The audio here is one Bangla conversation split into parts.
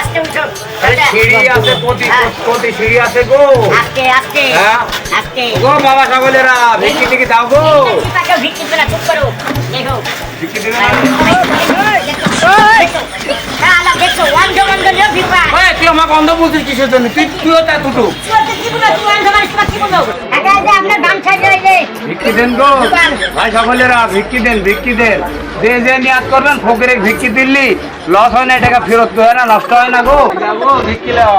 আস্তে উঠো। আরে সিঁড়ি আছে প্রতি হ্যাঁ। প্রতি সিঁড়ি আছে গো। আস্তে আস্তে হ্যাঁ? আস্তে। গো বাবা সকলেরা ভিক্ষি টিকি দাও গো। ভিত্তি করে চুপ করো। দেখো। ভিক্ষি দিবে না হ্যাঁ তুই আমাকে অন্ধ বলছিস কিসের জন্য? তুই তুইও তা দুটো কি বলো তুই অন্ধ মানুষ কি বলো একা যে আপনার বাম সাইডে ওই যে ভিক্ষি দেন গো। ভাই সকলেরা ভিক্ষি দেন ভিক্ষি দেন। যে যে নিয়াদ করবেন ফকিরে ভিক্ষি দিল্লি। লস হয় না টাকা ফেরত হয় না নষ্ট হয় না গো।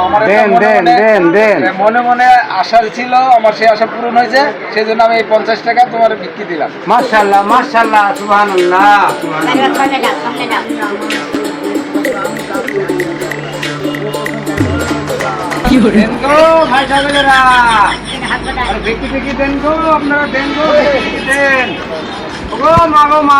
আমার দেন, দেন, দেন, দেন। মনে মনে আশা ছিল আমার সেই আশা পূরণ হয়েছে। সেই জন্য আমি এই পঞ্চাশ টাকা তোমার ভিক্ষি দিলাম। মাশাআল্লাহ মাশাআল্লাহ সুবহানাল্লাহ। যাও দেন গো ভাই সকলেরা। ব্যক্তি থেকে দেন গো। মা গো মা।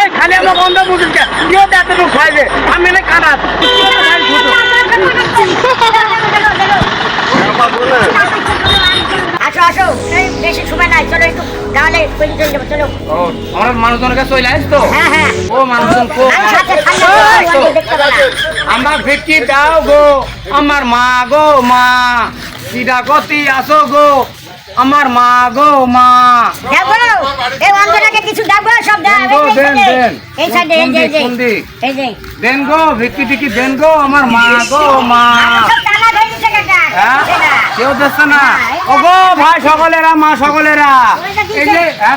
এই খালি আমার বন্ধ কেউ দেখতে তো আমি না খারাপ আসো আসো। বেশি সময় নাই। চলো একটু তাহলে চলে যাব চলো। ও আমার মানুষজনের কাছে চলে আসতো হ্যাঁ হ্যাঁ। ও মানুষজন কো আমার ভিক্ষি দাও গো। আমার মা গো মা। সিডা কতি আসো গো। আমার মা গো মা। এই অন্ধটাকে কিছু দেখো সব দাও। দেন গো, দেন, দেন। এই সাইডে এই যে এই যে। কোন দিক? এই যে। দেন গো ভিক্ষি টিকি দেন গো আমার মা গো হ্যাঁ? এটা। কেউ দেখছে না? ও গো ভাই সকলেরা মা সকলেরা। এই যে হ্যাঁ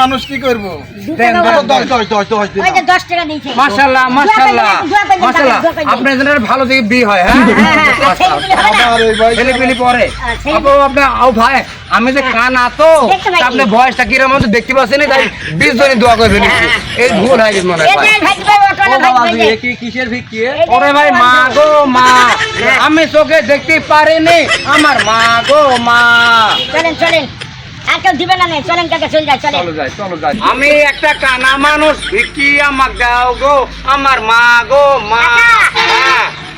মানুষ কি ভালো দিকে বিয়ে হয় হ্যাঁ? ভাই ছেলে পিলি পরে ভাই আমি যে কানা আতো আপনি ভয়েসটা কিরম আছে দেখতে পাচ্ছেন তাই বিশ জনই দোয়া করবেন এই ভুল হয়ে গেছে মনে হয়। ভাই আমি চোখে দেখতে পারিনি। আমার মা গো মা। চলেন চলেন। আমি একটা কানা মানুষ ভিকি আমার গাও গো। আমার মা গো মা।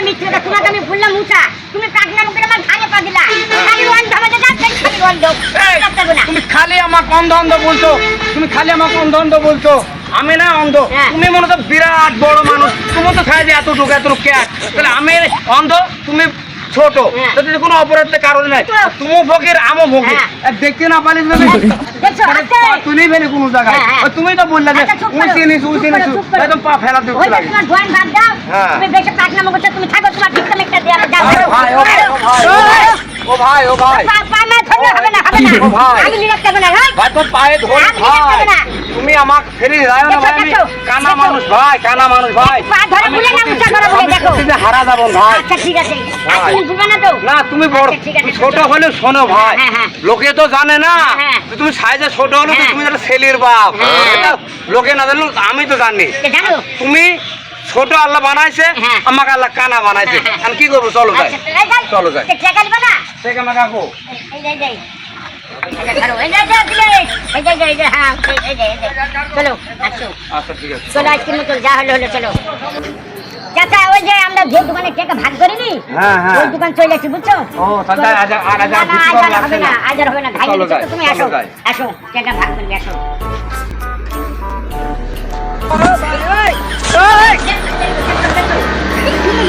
বলে মিথ্যে কথা? তোমাকে আমি বললাম উঁচা তুমি প্রাগনা মুখে আমার ঘাড়ে পা দিলা। খালি ওয়ান ধামাতে যাচ্ছেন খালি না। তুমি খালি আমাকে অন্ধ অন্ধ বলছো। তুমি খালি আমাকে অন্ধ অন্ধ বলছো। আমি না অন্ধ। হ্যাঁ। তুমি মনে তো বিরাট বড় মানুষ। তুমি তো খাই এত ঢুকে এত ক্যাট তাহলে আমি অন্ধ তুমি ছোট। হ্যাঁ। তাতে কোনো অপরাধের কারণ নাই হ্যাঁ। তুমি ভোগের আমও ভোগে হ্যাঁ। দেখতে না পারিস না মানে তুমি ফেলে কোনো জায়গায়। তুমি তো বললে যে উঁচে নিচু উঁচে নিচু একদম পা ফেলা দিও। তুমি বেশি পাকনামো করছ তুমি থাকো তোমার ভিক্ষা মেকটা দেয়া ও ভাই ও ভাই। ও ভাই, ও ভাই ও ভাই পা পা না ধরলে হবে না হবে না। ও ভাই। আমি নিরাজ যাব না হ্যাঁ? ভাই তোর পায়ে ধরে ভাই। তুমি আমাকে ফেরি যায় না ভাই আমি কানা মানুষ ভাই কানা মানুষ ভাই। পা ধরে বলে না, সত্যি- উঁচা বলে, দেখো। সত্যি হারা যাব ভাই। আচ্ছা ঠিক আছে। তুমি বুঝবে না তো। না তুমি বড় আচ্ছা, ছোট হলে শোনো ভাই। হ্যাঁ, হ্যাঁ। লোকে তো জানে না। হ্যাঁ। তুমি সাইজে ছোট হলে হ্যাঁ। তুমি একটা ছেলের বাপ। হ্যাঁ। লোকে না জানলে আমি তো জানি। তুমি ছোট আল্লাহ বানাইছে হ্যাঁ। আমাকে আল্লাহ কানা বানাইছে। আমি কি করব? চলো আচ্ছা, যাই। চলো যাই। তো টাকা দিবা না থেকে আমাকে কাকু। চলো আসো। ঠিক আছে। চলো আজকে মতো যা হলো হলো চলো। চাচা ওই যে আমরা যে দোকানে টাকা ভাগ করিনি হ্যাঁ, হ্যাঁ। ওই দোকান চলে আসি বুঝছ? হবে না। আজ আর হবে না। ভাই তো, তুমি চলো আসো। আসো টাকা ভাগ করবি আসো।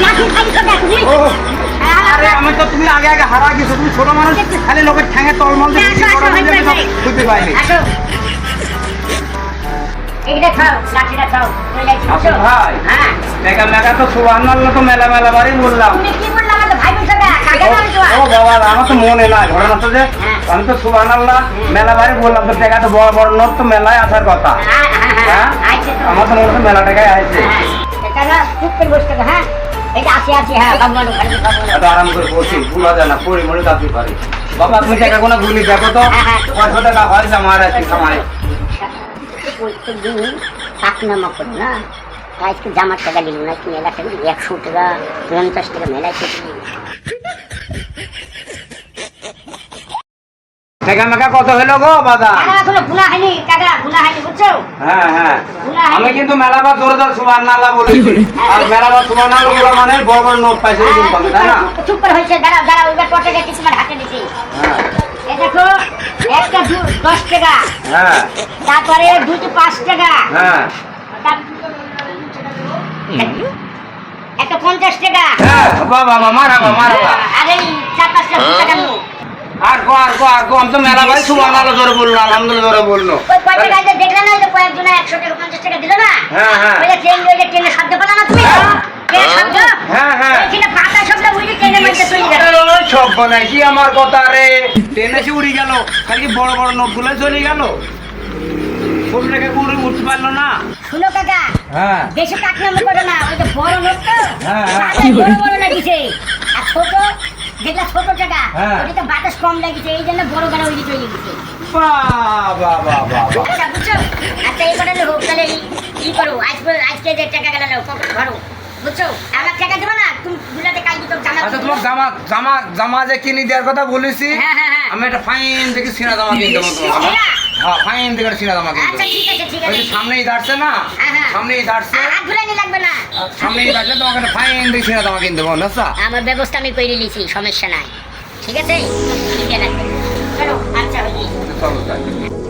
লাঠি খাইছো না, তুমি? আরে আমি তো তুমি আগে আগে হারা গেছো। তুমি ছোট মানুষ খালি লোকের ঠ্যাঙে তলমল দিয়ে আসো, আসো, বড় যাবে আসো, তো আসো। বুঝতে পাইনি। হ্যাঁ। আমি তো সুবহানাল্লাহ মেলা বারে বললাম। তো টাকা তো বড় বড় নোট তো মেলায় আসার কথা। হ্যাঁ হ্যাঁ হ্যাঁ আমার তো মনে হচ্ছে মেলা টাকায় হ্যাঁ। আরাম করে বসি ভুলা না মনে পারি। বাবা তুমি টাকা কোনো দেখো তো। টাকা হয় আমার না আজকে জামার টাকা দিল না একশো টাকা পঞ্চাশ টাকা মেলায় টাকা মেকা কত হলো গো বাদা? এখনও গুণা হয়নি টাকা গুণা হয়নি বুঝছ? হ্যাঁ হ্যাঁ। আমি কিন্তু মেলাবার জোরে জোরে সুবহানাল্লাহ বলেছি। আর মেলাবার সুবহানাল্লাহ বলা মানে বড় বড় নোট পাইছে হ্যাঁ, পাবে তাই না? চুপ করে হয়েছে দাঁড়াও দাঁড়াও ওইবার কত টাকা কিছু আমার হাতে দিছি। হ্যাঁ। এই দেখো একটা দু- দশ টাকা। হ্যাঁ। তারপরে দুটো পাঁচ টাকা। হ্যাঁ। একটা পঞ্চাশ টাকা। হ্যাঁ বাবা বাবা মারাবা মারাবা। আর চার পাঁচটা টাকা নোট। আর গো আর গো আর গো আমি তো মেলা ভাই সুবহানাল্লাহ জোরে বলল আলহামদুলিল্লাহ জোরে বলল। ওই কয় টাকা দেখলে না যে কয়েকজন একশো টাকা পঞ্চাশ টাকা দিল না? হ্যাঁ, হ্যাঁ। ওই যে ট্রেন ওই যে ট্রেনের শব্দ পেল না তুমি? ট্রেনের শব্দ? হ্যাঁ, হ্যাঁ। ওইখানে পাতা শব্দ চলে গেল। আমার কথা রে? ট্রেনে এসে উড়ে গেল। খালি বড় বড় নোটগুলো চলে গেল। ছোট রেখে উড়ে উঠতে পারল না? শুনো কাকা হ্যাঁ। বেশি কাটলাম করো না। ওই যে বড় নোট তো হ্যাঁ, বড় বড় লাগিছে আর ছোট ছোট হ্যাঁ। বাতাস কম লাগিছে এই জন্য বড় ওই চলে গেছে। আচ্ছা বুঝছ আচ্ছা এই হোক তাহলে ই করো আজকে আজকে টাকা গেল বুঝছ আমার টাকা দেবো না তুমি দুলাতে জামা আচ্ছা তোমার জামা জামা জামা যে কিনে দেওয়ার কথা বলেছি হ্যাঁ, হ্যাঁ। আমি একটা ফাইন দেখি সিনা জামা কিনতে তোমার? হ্যাঁ ফাইন একটা সিনা জামা আচ্ছা ঠিক আছে ঠিক আছে। সামনেই দাঁড়ছে না? হ্যাঁ, হ্যাঁ। সামনেই দাঁড়ছে? আর ঘুরানি লাগবে না। সামনেই দাঁড়ছে তোমাকে ফাইন সিনা জামা কিনতে বল না আমার ব্যবস্থা আমি করে নিয়েছি সমস্যা নাই। ঠিক আছে? ঠিক আছে। চলো আচ্ছা চলো।